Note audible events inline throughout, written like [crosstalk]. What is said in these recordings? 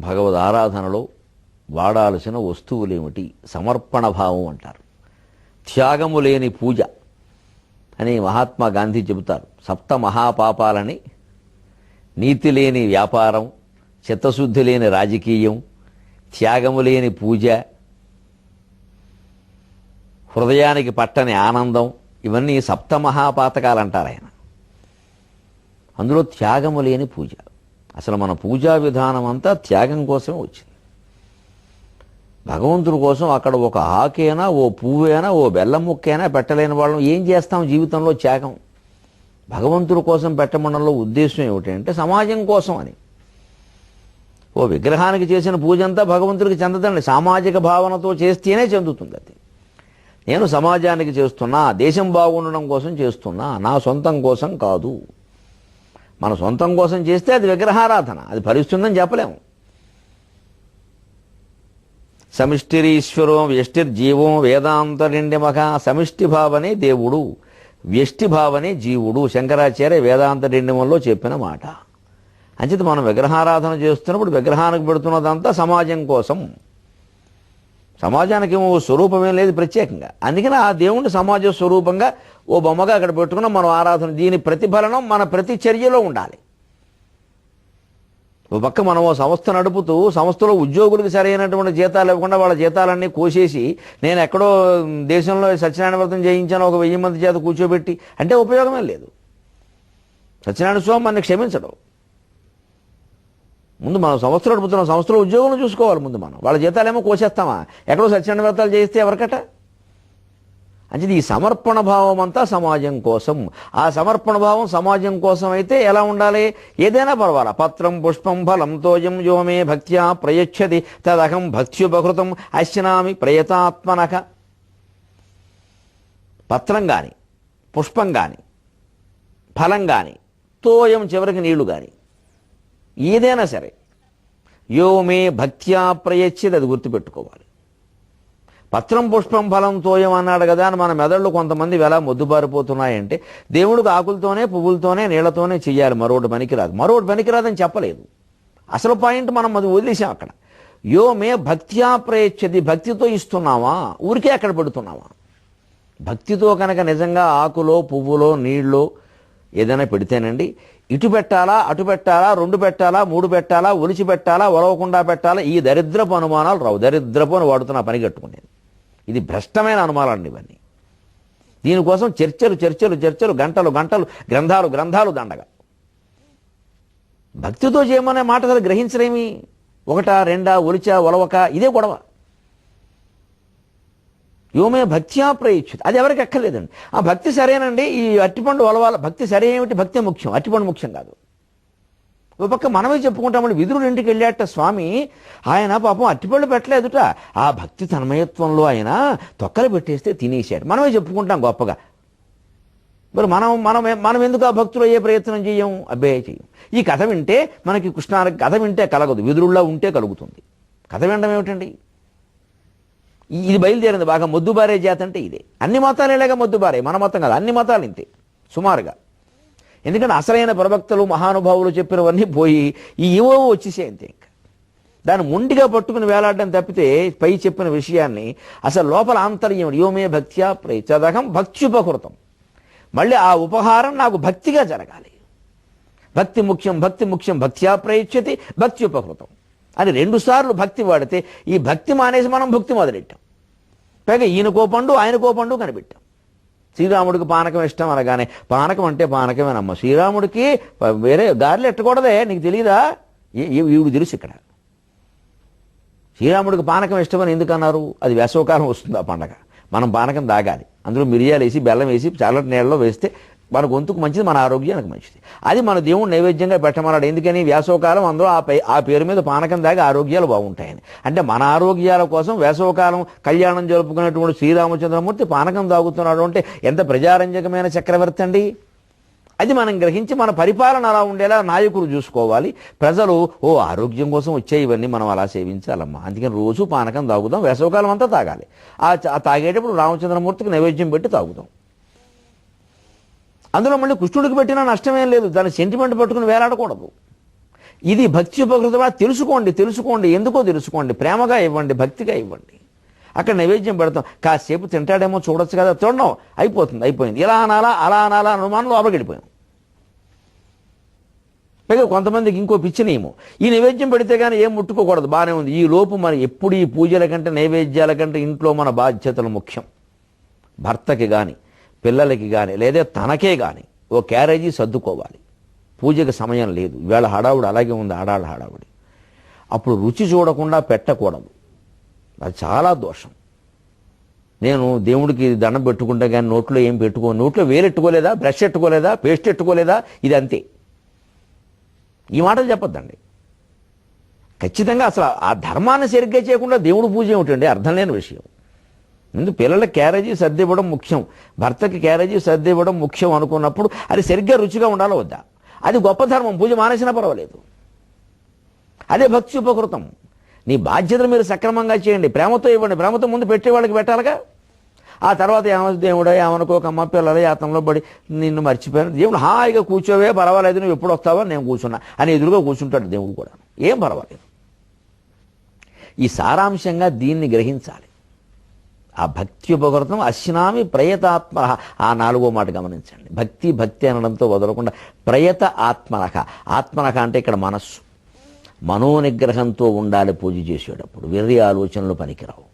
భగవద్ ఆరాధనలో వాడాల్సిన వస్తువులేమిటి? సమర్పణ భావం అంటారు. త్యాగము లేని పూజ అని మహాత్మా గాంధీ చెబుతారు. సప్త మహాపాపాలని నీతి లేని వ్యాపారం చిత్తశుద్ధి లేని రాజకీయం త్యాగము లేని పూజ హృదయానికి పట్టని ఆనందం ఇవన్నీ సప్త మహాపాతకాలు అంటారు ఆయన అందులో త్యాగము లేని పూజ. అసలు మన పూజా విధానం అంతా త్యాగం కోసమే వచ్చింది. భగవంతుడి కోసం అక్కడ ఒక ఆకైనా ఓ పువ్వైనా ఓ బెల్లం ముక్కైనా పెట్టలేని వాళ్ళం. ఏం చేస్తాం జీవితంలో త్యాగం? భగవంతుడి కోసం పెట్టమండంలో ఉద్దేశం ఏమిటంటే సమాజం కోసం అని. ఓ విగ్రహానికి చేసిన పూజ అంతా భగవంతుడికి చెందదండి. సామాజిక భావనతో చేస్తేనే చెందుతుంది అది. నేను సమాజానికి చేస్తున్నా దేశం బాగుండడం కోసం చేస్తున్నా నా సొంతం కోసం కాదు. మన సొంతం కోసం చేస్తే అది విగ్రహారాధన. అది ఫలిస్తుందని చెప్పలేము. సమిష్టిరీశ్వరం వ్యష్టిర్జీవం వేదాంతరిండిమక సమిష్టి భావనే దేవుడు వ్యష్టి భావనే జీవుడు శంకరాచార్య వేదాంతరిండిమంలో చెప్పిన మాట. అంచేత మనం విగ్రహారాధన చేస్తున్నప్పుడు విగ్రహానికి పెడుతున్నదంతా సమాజం కోసం. సమాజానికి ఏమో స్వరూపమేం లేదు ప్రత్యేకంగా. అందుకని ఆ దేవుణ్ణి సమాజ స్వరూపంగా ఓ బొమ్మగా అక్కడ పెట్టుకున్న మనం ఆరాధన దీని ప్రతిఫలనం మన ప్రతి చర్యలో ఉండాలి. ఓ పక్క మనం ఓ సంస్థ నడుపుతూ సంస్థలో ఉద్యోగులకు సరైనటువంటి జీతాలు ఇవ్వకుండా వాళ్ళ జీతాలన్నీ కోసేసి నేను ఎక్కడో దేశంలో సత్యనారాయణ వ్రతం చేయించాను ఒక వెయ్యి మంది చేత కూర్చోబెట్టి అంటే ఉపయోగమే లేదు. సత్యనారాయణ స్వామి మనని క్షమించడం. ముందు మనం సంస్థ నడుపుతున్నాం సంస్థలో ఉద్యోగం చూసుకోవాలి ముందు మనం. వాళ్ళ జీతాలేమో కోసేస్తామా? ఎక్కడో సత్యనారాయణ వ్రతాలు చేస్తే ఎవరికట? అంటే ఈ సమర్పణ భావం అంతా సమాజం కోసం. ఆ సమర్పణ భావం సమాజం కోసం అయితే ఎలా ఉండాలి? ఏదైనా పర్వాలా. పత్రం పుష్పం ఫలం తోయం యోమే భక్త్యా ప్రయచ్చది తదహం భక్త్యుపహృతం అశ్నామి ప్రయతాత్మనక. పత్రం కానీ పుష్పం కానీ ఫలం కానీ తోయం చివరికి నీళ్ళు కానీ ఏదైనా సరే యోమే భక్త్యా ప్రయచ్చేది అది గుర్తుపెట్టుకోవాలి. పత్రం పుష్పం ఫలం తోయమన్నాడు కదా అని మన మెదళ్ళు కొంతమంది ఎలా మొద్దుబారిపోతున్నాయంటే దేవుడికి ఆకులతోనే పువ్వులతోనే నీళ్ళతోనే చెయ్యాలి మరోటి పనికిరాదు. మరోటి పనికిరాదని చెప్పలేదు. అసలు పాయింట్ మనం అది వదిలేసాం అక్కడ. యో మే భక్త్యా ప్రయచ్చది భక్తితో ఇస్తున్నావా? ఊరికే అక్కడ పెడుతున్నావా? భక్తితో కనుక నిజంగా ఆకులో పువ్వులో నీళ్ళలో ఏదైనా పెడితేనండి ఇటు పెట్టాలా అటు పెట్టాలా రెండు పెట్టాలా మూడు పెట్టాలా ఒలిచి పెట్టాలా ఒలవకుండా పెట్టాలా ఈ దరిద్రపు అనుమానాలు రావు. దరిద్రపు అని వాడుతున్న పని కట్టుకునేది. ఇది భ్రష్టమైన అనుమానాలు ఇవన్నీ. దీనికోసం చర్చలు చర్చలు చర్చలు గంటలు గంటలు గ్రంథాలు గ్రంథాలు దండగా. భక్తితో చేయమనే మాట అసలు గ్రహించలేమి. ఒకటా రెండా ఒలిచా ఒలవక ఇదే గొడవ. యోమే భక్త్యా ప్రయచ్చుది అది ఎవరికి ఎక్కర్లేదండి ఆ భక్తి సరేనండి ఈ అట్టిపండు ఒలవాల భక్తి సరే ఏమిటి భక్తి ముఖ్యం. అట్టిపండు ముఖ్యం కాదు. ఒక పక్క మనమే చెప్పుకుంటామండి విదురుడు ఇంటికి వెళ్ళాట స్వామి ఆయన పాపం అట్టిపళ్ళు పెట్టలేదుట. ఆ భక్తి తన్మయత్వంలో ఆయన తొక్కలు పెట్టేస్తే తినేసాడు మనమే చెప్పుకుంటాం గొప్పగా. మరి మనం మనం మనం ఎందుకు ఆ భక్తులు అయ్యే ప్రయత్నం చేయం అబ్బే చెయ్యం. ఈ కథ వింటే మనకి కృష్ణ కథ వింటే కలగదు. విదురుల్లో ఉంటే కలుగుతుంది. కథ వినడం ఏమిటండి? ఇది బయలుదేరింది బాగా మొద్దుబారే జాతి అంటే ఇదే. అన్ని మతాలు ఇలాగా మొద్దుబారే. మన మతం కాదు అన్ని మతాలు ఇంతే సుమారుగా. ఎందుకంటే అసలైన ప్రవక్తలు మహానుభావులు చెప్పినవన్నీ పోయి ఈ ఏవో వచ్చేసే అంతే ఇంకా. దాన్ని మొండిగా పట్టుకుని వేలాడడం తప్పితే పై చెప్పిన విషయాన్ని అసలు లోపల ఆంతర్యం యోమే భక్త్యా ప్రయచదహం భక్త్యుపకృతం. మళ్ళీ ఆ ఉపహారం నాకు భక్తిగా జరగాలి. భక్తి ముఖ్యం భక్తి ముఖ్యం భక్త్యా ప్రయచ్చతి భక్తి ఉపకృతం అని రెండుసార్లు భక్తి వాడితే ఈ భక్తి మానేసి మనం భక్తి మొదలెట్టాం. పైగా ఈయనకో పండు ఆయనకో పండు కనిపెట్టాం. శ్రీరాముడికి పానకం ఇష్టం అనగానే పానకం అంటే పానకమేనమ్మ. శ్రీరాముడికి వేరే గారెలు ఎట్టకూడదే నీకు తెలియదా ఈ- ఈవిడు తెలుసు ఇక్కడ. శ్రీరాముడికి పానకం ఇష్టమని ఎందుకన్నారు? అది వేసవకాలం వస్తుంది ఆ పండగ. మనం పానకం తాగాలి. అందులో మిరియాలు వేసి బెల్లం వేసి చల్లటి నీళ్ళలో వేస్తే మన గొంతుకు మంచిది మన ఆరోగ్యానికి మంచిది. అది మన దేవుడు నైవేద్యంగా పెట్టమన్నాడు. ఎందుకని? వేసవకాలం అందరూ ఆ పై ఆ పేరు మీద పానకం దాగి ఆరోగ్యాలు బాగుంటాయని. అంటే మన ఆరోగ్యాల కోసం వేసవకాలం కళ్యాణం జరుపుకునేటువంటి శ్రీరామచంద్రమూర్తి పానకం దాగుతున్నాడు అంటే ఎంత ప్రజారంజకమైన చక్రవర్తి అండి? అది మనం గ్రహించి మన పరిపాలన అలా ఉండేలా నాయకులు చూసుకోవాలి. ప్రజలు ఓ ఆరోగ్యం కోసం వచ్చే ఇవన్నీ మనం అలా సేవించాలమ్మా. అందుకని రోజు పానకం తాగుదాం వేసవకాలం అంతా తాగాలి. ఆ తాగేటప్పుడు రామచంద్రమూర్తికి నైవేద్యం పెట్టి తాగుదాం. అందులో మళ్ళీ కృష్ణుడికి పెట్టినా నష్టమేం లేదు. దాని సెంటిమెంట్ పట్టుకుని వేలాడకూడదు. ఇది భక్తి ఉపకృతమా? తెలుసుకోండి తెలుసుకోండి. ఎందుకో తెలుసుకోండి. ప్రేమగా ఇవ్వండి భక్తిగా ఇవ్వండి. అక్కడ నైవేద్యం పెడతాం. కాసేపు తింటాడేమో చూడొచ్చు కదా. చూడడం అయిపోతుంది అయిపోయింది. ఇలా అనాలా అలా అనాలా అనుమానం లోపలికి పైగా కొంతమందికి ఇంకో పిచ్చి నియమం. ఈ నైవేద్యం పెడితే కానీ ఏం ముట్టుకోకూడదు. బాగానే ఉంది. ఈ లోపు మరి ఎప్పుడు ఈ పూజల కంటే నైవేద్యాల కంటే ఇంట్లో మన బాధ్యతలు ముఖ్యం. భర్తకి కానీ పిల్లలకి కానీ లేదా తనకే కానీ ఓ క్యారేజీ సర్దుకోవాలి. పూజకి సమయం లేదు. ఇవాళ హడావుడి అలాగే ఉంది ఆడాళ్ళ హడావుడి. అప్పుడు రుచి చూడకుండా పెట్టకూడదు. అది చాలా దోషం. నేను దేవుడికి దండం పెట్టుకుంటే కానీ నోట్లో ఏం పెట్టుకో నోట్లో వేలెట్టుకోలేదా బ్రష్ ఎట్టుకోలేదా పేస్ట్ ఎట్టుకోలేదా ఇది అంతే. ఈ మాటలు చెప్పొద్దండి. ఖచ్చితంగా అసలు ఆ ధర్మాన్ని సరిగ్గా చేయకుండా దేవుడు పూజ ఏమిటండి? అర్థం లేని విషయం. ముందు పిల్లల క్యారేజీ సర్ది ఇవ్వడం ముఖ్యం. భర్తకి క్యారేజీ సర్ది ఇవ్వడం ముఖ్యం అనుకున్నప్పుడు అది సరిగ్గా రుచిగా ఉండాలో వద్దా? అది గొప్ప ధర్మం పూజ మానేసినా పర్వాలేదు. అదే భక్తి ఉపకృతం. నీ బాధ్యతలు మీరు సక్రమంగా చేయండి. ప్రేమతో ఇవ్వండి. ప్రేమతో ముందు పెట్టే వాళ్ళకి పెట్టాలిగా? ఆ తర్వాత ఏమో ఏమనుకోకమ్మ పిల్లల యాతంలో పడి నిన్ను మర్చిపోయాను. దేవుడు హాయిగా కూర్చోవే పర్వాలేదు నువ్వు ఎప్పుడు వస్తావో నేను కూర్చున్నా. అని ఎదురుగా కూర్చుంటాడు దేవుడు కూడా. ఏం పర్వాలేదు. ఈ సారాంశంగా దీన్ని గ్రహించాలి. ఆ భక్తి ఉపకృతం అశ్నామి ప్రయతాత్మ ఆ నాలుగో మాట గమనించండి. భక్తి భక్తి అనడంతో వదలకుండా ప్రయత ఆత్మనఖ ఆత్మనఖ అంటే ఇక్కడ మనస్సు. మనోనిగ్రహంతో ఉండాలి పూజ చేసేటప్పుడు. వెర్రి ఆలోచనలు పనికిరావు.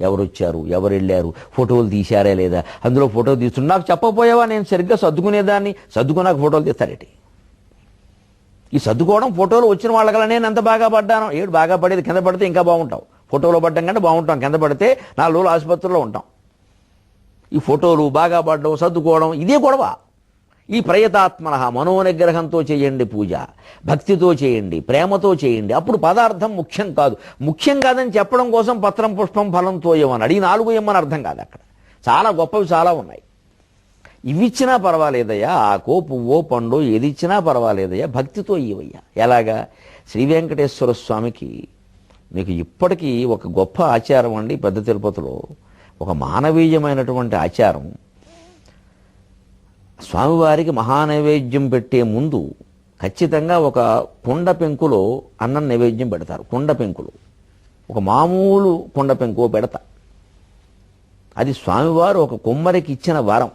ఎవరు వచ్చారు ఎవరు వెళ్ళారు ఫోటోలు తీశారా లేదా? అందులో ఫోటో తీస్తున్నా నాకు చెప్పకపోయావా? నేను సరిగ్గా సర్దుకునేదాన్ని. సర్దుకున్నాక ఫోటోలు తీస్తారేటి? ఈ సర్దుకోవడం ఫోటోలు వచ్చిన వాళ్ళకల్లా నేను ఎంత బాగా పడ్డాను? ఏడు బాగా పడేది కింద పడితే ఇంకా బాగుంటావు. ఫోటోలో పడ్డం కంటే బాగుంటాం. కింద పడితే నాలుగు రోజులు ఆసుపత్రిలో ఉంటాం. ఈ ఫోటోలు బాగా పడడం సర్దుకోవడం ఇదే గొడవ. ఈ ప్రయతాత్మన మనోనిగ్రహంతో చేయండి పూజ భక్తితో చేయండి ప్రేమతో చేయండి. అప్పుడు పదార్థం ముఖ్యం కాదు. ముఖ్యం కాదని చెప్పడం కోసం పత్రం పుష్పం ఫలంతో ఇవ్వమన్నాడు ఈ నాలుగు ఇమ్మని అర్థం కాదు అక్కడ. చాలా గొప్పవి చాలా ఉన్నాయి. ఇవిచ్చినా పర్వాలేదయ్యా. ఆకో పువ్వో పండో ఏది ఇచ్చినా పర్వాలేదయ్యా. భక్తితో ఇవయ్యా ఎలాగా? శ్రీ వెంకటేశ్వర స్వామికి మీకు ఇప్పటికీ ఒక గొప్ప ఆచారం అండి పెద్ద తిరుపతిలో. ఒక మానవీయమైనటువంటి ఆచారం. స్వామివారికి మహానైవేద్యం పెట్టే ముందు ఖచ్చితంగా ఒక కుండ పెంకులో అన్నం నైవేద్యం పెడతారు. కుండ పెంకులు. ఒక మామూలు కుండ పెంకు పెడతా. అది స్వామివారు ఒక కుమ్మరికి ఇచ్చిన వరం.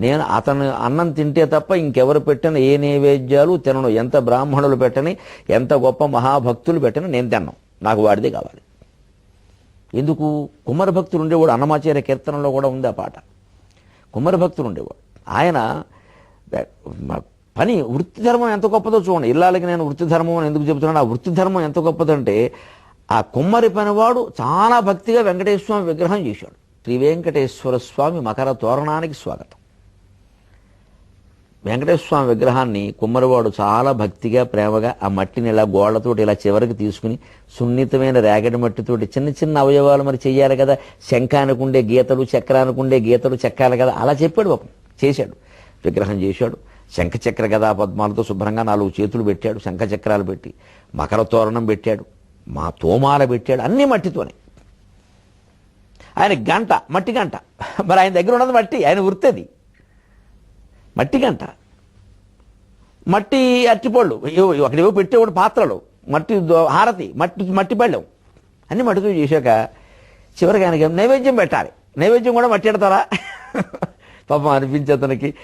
నేను అతను అన్నం తింటే తప్ప ఇంకెవరు పెట్టిన ఏ నైవేద్యాలు తినను. ఎంత బ్రాహ్మణులు పెట్టని ఎంత గొప్ప మహాభక్తులు పెట్టని నేను తిన్నాను నాకు వాడిదే కావాలి. ఎందుకు? కుమ్మర భక్తులు ఉండేవాడు అన్నమాచార్య కీర్తనలో కూడా ఉంది ఆ పాట. కుమ్మర భక్తులు ఉండేవాడు. ఆయన పని వృత్తి ధర్మం ఎంత గొప్పదో చూడండి. ఇల్లాలకి నేను వృత్తి ధర్మం అని ఎందుకు చెబుతున్నాను ఆ వృత్తి ధర్మం ఎంత గొప్పదంటే ఆ కుమ్మరి పనివాడు చాలా భక్తిగా వెంకటేశ్వర స్వామి విగ్రహం చేశాడు. శ్రీ వెంకటేశ్వర స్వామి మకర తోరణానికి స్వాగతం. వెంకటేశ్వర స్వామి విగ్రహాన్ని కుమ్మరివాడు చాలా భక్తిగా ప్రేమగా ఆ మట్టిని ఇలా గోళ్ళతోటి ఇలా చివరికి తీసుకుని సున్నితమైన రేగడి మట్టితోటి చిన్న చిన్న అవయవాలు మరి చెయ్యాలి కదా. శంఖానికి ఉండే గీతలు చక్రానికి ఉండే గీతలు చెక్కాలి కదా. అలా చెప్పాడు పాపం. చేశాడు. విగ్రహం చేశాడు. శంఖ చక్ర గదా పద్మాలతో శుభ్రంగా నాలుగు చేతులు పెట్టాడు. శంఖ చక్రాలు పెట్టి మకర తోరణం పెట్టాడు. మా తోమాల పెట్టాడు అన్ని మట్టితోనే. ఆయన గంట మట్టి గంట. మరి ఆయన దగ్గర ఉన్నది మట్టి ఆయన వృత్తది. మట్టి గంట మట్టి అట్టిపళ్ళు అక్కడ ఏవో పెట్టేవాడు పాత్రలు. మట్టి హారతి మట్టి మట్టి పళ్ళం. అన్ని మట్టితో చేశాక చివరికి ఆయనకి నైవేద్యం పెట్టాలి. నైవేద్యం కూడా మట్టి పెడతారా? [laughs] పాపం అనిపించే అతనికి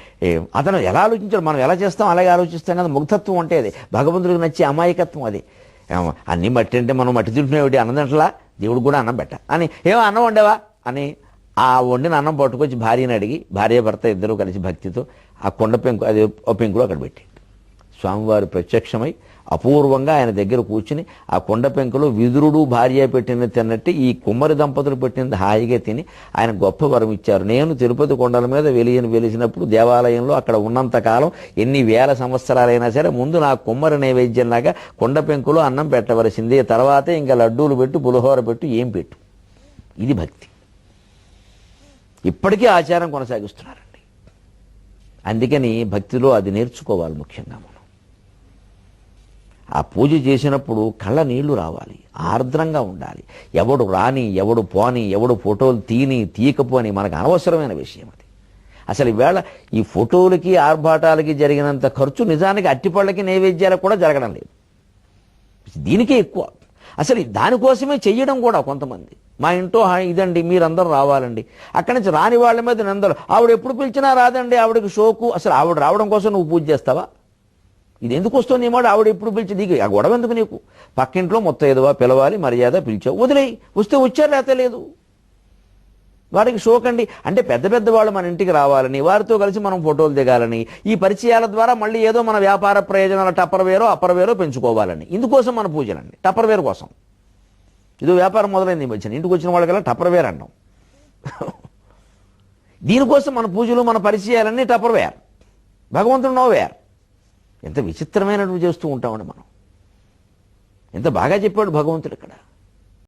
అతను ఎలా ఆలోచించాడు? మనం ఎలా చేస్తాం? అలాగే ఆలోచిస్తాం కదా. ముగ్ధత్వం అంటే అది. భగవంతుడికి నచ్చే అమాయకత్వం అది. ఏమో, అన్ని మట్టి అంటే మనం మట్టి తింటున్నావు అన్నదంటలా దేవుడు కూడా అన్నం పెట్ట. అని ఏమో అన్నం వండేవా? అని ఆ వండిన అన్నం పట్టుకొచ్చి భార్యని అడిగి భార్య భర్త ఇద్దరూ కలిసి భక్తితో ఆ కొండ పెంకు అది ఓ పెంకులో అక్కడ పెట్టింది. స్వామివారు ప్రత్యక్షమై అపూర్వంగా ఆయన దగ్గర కూర్చుని ఆ కొండ పెంకులో విదురుడు భార్య పెట్టిన తిన్నట్టు ఈ కుమ్మరి దంపతులు పెట్టినది హాయిగా తిని ఆయన గొప్ప వరం ఇచ్చారు. నేను తిరుపతి కొండల మీద వెలియని వెలిసినప్పుడు దేవాలయంలో అక్కడ ఉన్నంతకాలం ఎన్ని వేల సంవత్సరాలైనా సరే ముందు నా కుమ్మరి నైవేద్యంలాగా కొండ పెంకులో అన్నం పెట్టవలసిందే. తర్వాతే ఇంకా లడ్డూలు పెట్టు పులిహోర పెట్టు ఏం పెట్టు. ఇది భక్తి. ఇప్పటికీ ఆచారం కొనసాగిస్తున్నారండి. అందుకని భక్తిలో అది నేర్చుకోవాలి ముఖ్యంగా మనం. ఆ పూజ చేసినప్పుడు కళ్ళ నీళ్ళు రావాలి ఆర్ద్రంగా ఉండాలి. ఎవడు రాని ఎవడు పోని ఎవడు ఫోటోలు తీని తీయకపోని మనకు అనవసరమైన విషయం అది. అసలు ఈవేళ ఈ ఫోటోలకి ఆర్భాటాలకి జరిగినంత ఖర్చు నిజానికి అట్టిపళ్ళకి నైవేద్యాలకు కూడా జరగడం లేదు. దీనికే ఎక్కువ. అసలు దానికోసమే చెయ్యడం కూడా కొంతమంది. మా ఇంట్లో ఇదండి మీరందరూ రావాలండి. అక్కడి నుంచి రాని వాళ్ళ మీద నిందలు. ఆవిడ ఎప్పుడు పిలిచినా రాదండి ఆవిడకి షోకు. అసలు ఆవిడ రావడం కోసం నువ్వు పూజ చేస్తావా? ఇది ఎందుకు వస్తుంది మాట? ఆవిడ ఎప్పుడు పిలిచి నీకు ఆ గొడవ ఎందుకు నీకు? పక్కింట్లో మొత్తం ఏదోవా పిలవాలి మర్యాద పిలిచావు వదిలేయి. వస్తే వచ్చారు లేకపోతే లేదు. వారికి షోకండి. అంటే పెద్ద పెద్ద వాళ్ళు మన ఇంటికి రావాలని వారితో కలిసి మనం ఫోటోలు దిగాలని ఈ పరిచయాల ద్వారా మళ్ళీ ఏదో మన వ్యాపార ప్రయోజనాల అప్పర్ వేరో పెంచుకోవాలని. ఇందుకోసం మన పూజలండి టప్పరవేర్ కోసం. ఏదో వ్యాపారం మొదలైంది ఈ మధ్యన. ఇంటికి వచ్చిన వాళ్ళకల్లా టప్పరవేర్ అంటాం దీనికోసం మన పూజలు మన పరిచయాలన్నీ టప్పరవేర్ భగవంతుడు నోవేర్. ఎంత విచిత్రమైనటువంటి చేస్తూ ఉంటామండి మనం. ఎంత బాగా చెప్పాడు భగవంతుడు ఇక్కడ.